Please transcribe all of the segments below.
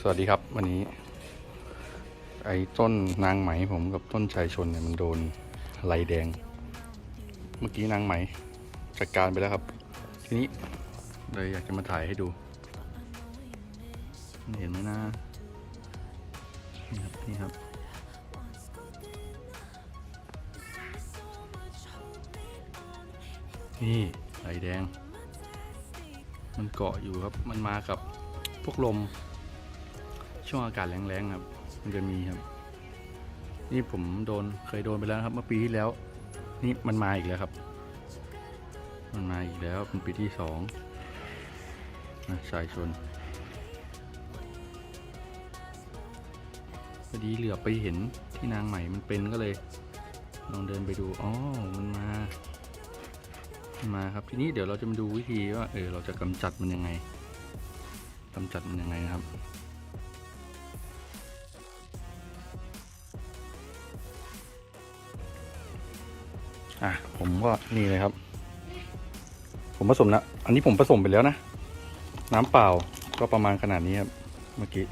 สวัสดีครับ วันนี้ ไอ้ต้นนางไหมผมกับต้นชายชนเนี่ยมันโดนไหลแดง เมื่อกี้นางไหมจัดการไปแล้วครับ ทีนี้เลยอยากจะมาถ่ายให้ดู เห็นไหมนะนี่ครับนี่ครับนี่ไหลแดง มันเกาะอยู่ครับมันมากับพวกลม ช่วงอากาศแรงๆครับ มันจะมีครับ นี่ผมโดนเคยโดนไปแล้วครับ เมื่อปีที่แล้ว นี่มันมาอีกแล้วครับ มันมาอีกแล้วเป็นปีที่สองนะสายชนพอดีเหลือไปเห็นที่นางใหม่มันเป็นก็เลย ลองเดินไปดูอ๋อมันมามันมาครับทีนี้เดี๋ยวเราจะมาดูวิธีว่าเออเราจะกำจัดมันยังไงกำจัดมันยังไงนะครับ ผมก็นี่เลยครับ ผมผสมนะ อันนี้ผมผสมไปแล้วนะ น้ำเปล่าก็ประมาณขนาดนี้ครับ เมื่อกี้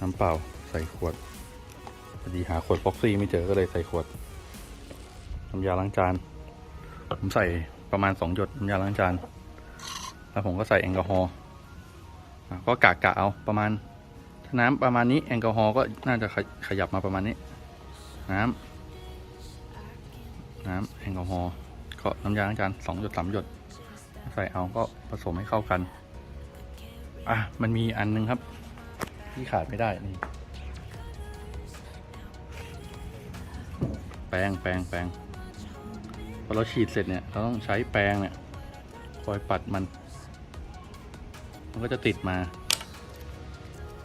น้ำเปล่าใส่ขวดพอดีหาขวดฟ็อกซี่ไม่เจอก็เลยใส่ขวดน้ำยาล้างจาน ผมใส่ประมาณสองหยดน้ำยาล้างจาน แล้วผมก็ใส่แอลกอฮอล์ก็กะกะเอาประมาณถ้าน้ำประมาณนี้แอลกอฮอล์ก็น่าจะขยับมาประมาณนี้ น้ำ น้ำแอลกอฮอล์ก็น้ำยาล้างจานสองหยดสามหยด ใส่เอาก็ผสมให้เข้ากัน อะ มันมีอันนึงครับ ที่ขาดไม่ได้นี่แปรงแปรงแปรงพอเราฉีดเสร็จเนี่ย เราต้องใช้แปรงเนี่ยคอยปัดมัน มันก็จะติดมา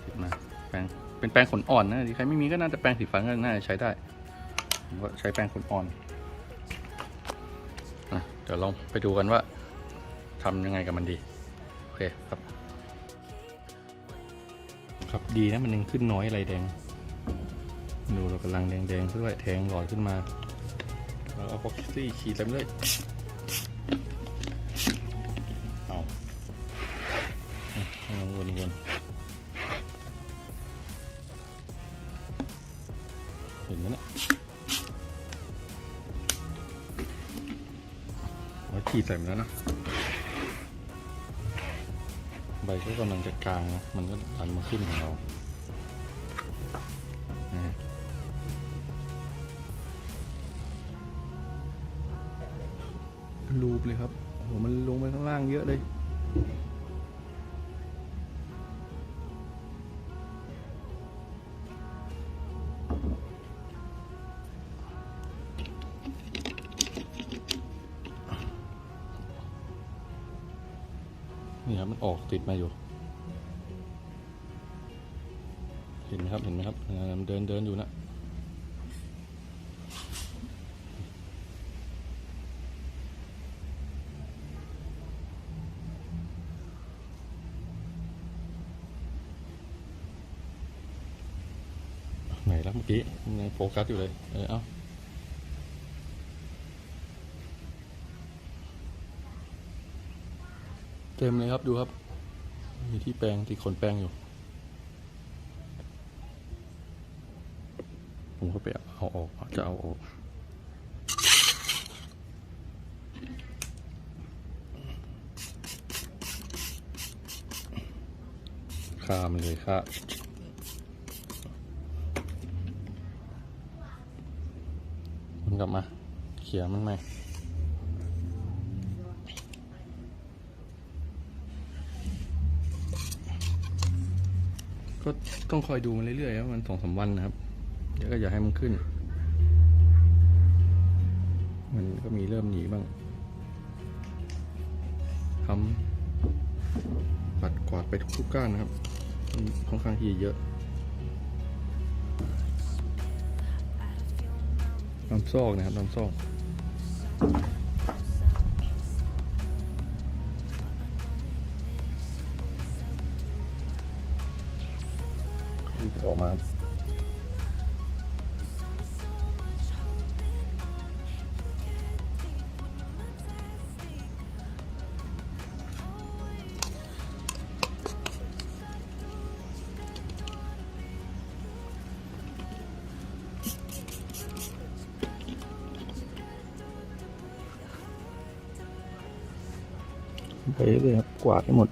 ติดมา แปรงเป็นแปรงขนอ่อนนะที่ใครไม่มีก็น่าจะแปรงสีฟันก็น่าจะใช้ได้ผมก็ใช้แปรงขนอ่อน ดี๋ยวลองไปดูกันว่าทำยังไงกับมันดี โอเคครับ ครับดีนะมันยังขึ้นน้อยอะไรแดง ดูเรากำลังแดงๆด้วยแทงหลอดขึ้นมาเราเอาฟ็อกซี่ฉีดเต็มเลยเอย ขี่ใส่ไปแล้วนะ ใบก็กำลังจะกลางนะมันก็ดันมาขึ้นของเราลูบเลยครับโอ้โหมันลงไปข้างล่างเยอะเลย นี่ครับมันออกติดมาอยู่ เห็นไหมครับเห็นไหมครับเดินเดินอยู่นะไหนแล้วเมื่อกี้มันโฟกัสอยู่เลยเออเอา เต็มเลยครับดูครับ มีที่แปรงที่ขนแปรงอยู่ ผมก็ไปเอาออกจะเอาออกฆ่ามันเลยฆ่ามันกลับมา เขี่ยมันไหม ก็ต้องคอยดูมันเรื่อยๆครับมันสองสามวันนะครับเดี๋ยวก็อย่าให้มันขึ้น มันก็มีเริ่มหนีบ้างทำปัดกวาดไปทุกๆก้านนะครับค่อนข้างที่จะเยอะลำซอกนะครับลำซอก ออกมาไปเรื่ยครับกวาดให้หมด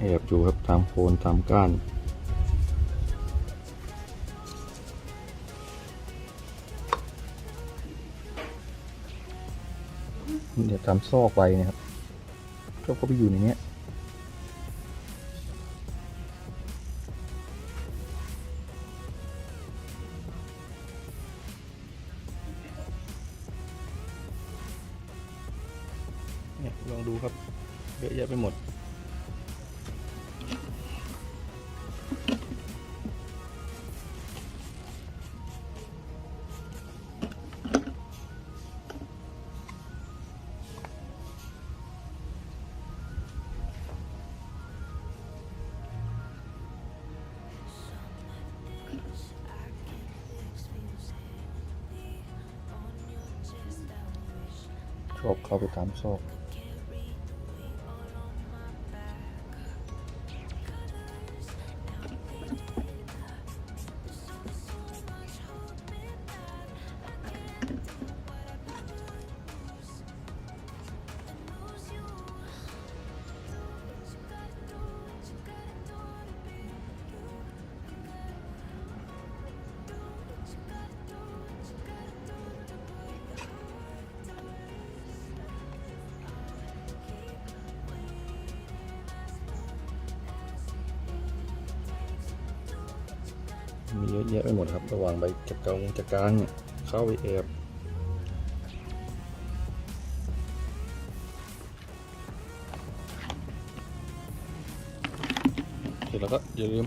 แอบอยู่ครับตามโคนตามก้านเดี๋ยวตามซอกไปนะครับชอบก็ไปอยู่ในเนี้ยเนี่ยลองดูครับเยอะแยะไปหมด ชอบเข้าไปตามซอก มีเยอะแยะไปหมดครับ ระหว่างใบจักรวงจักรกลางเนี่ยเข้าไปแอบเสร็จแล้วก็อย่าลืม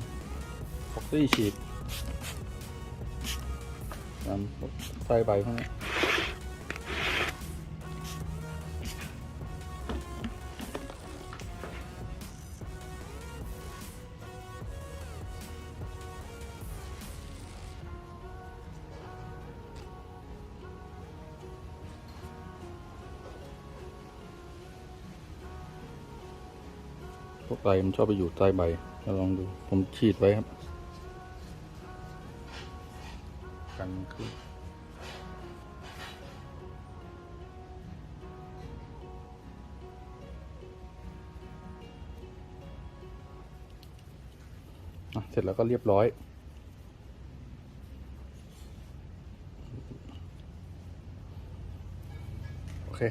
ฟอกซี่ฉีดนำใต้ใบพวกนี้ พวกใบมันชอบไปอยู่ใต้ใบเราลองดูผมฉีดไว้ครับ กันคือเสร็จแล้วก็เรียบร้อยโอเค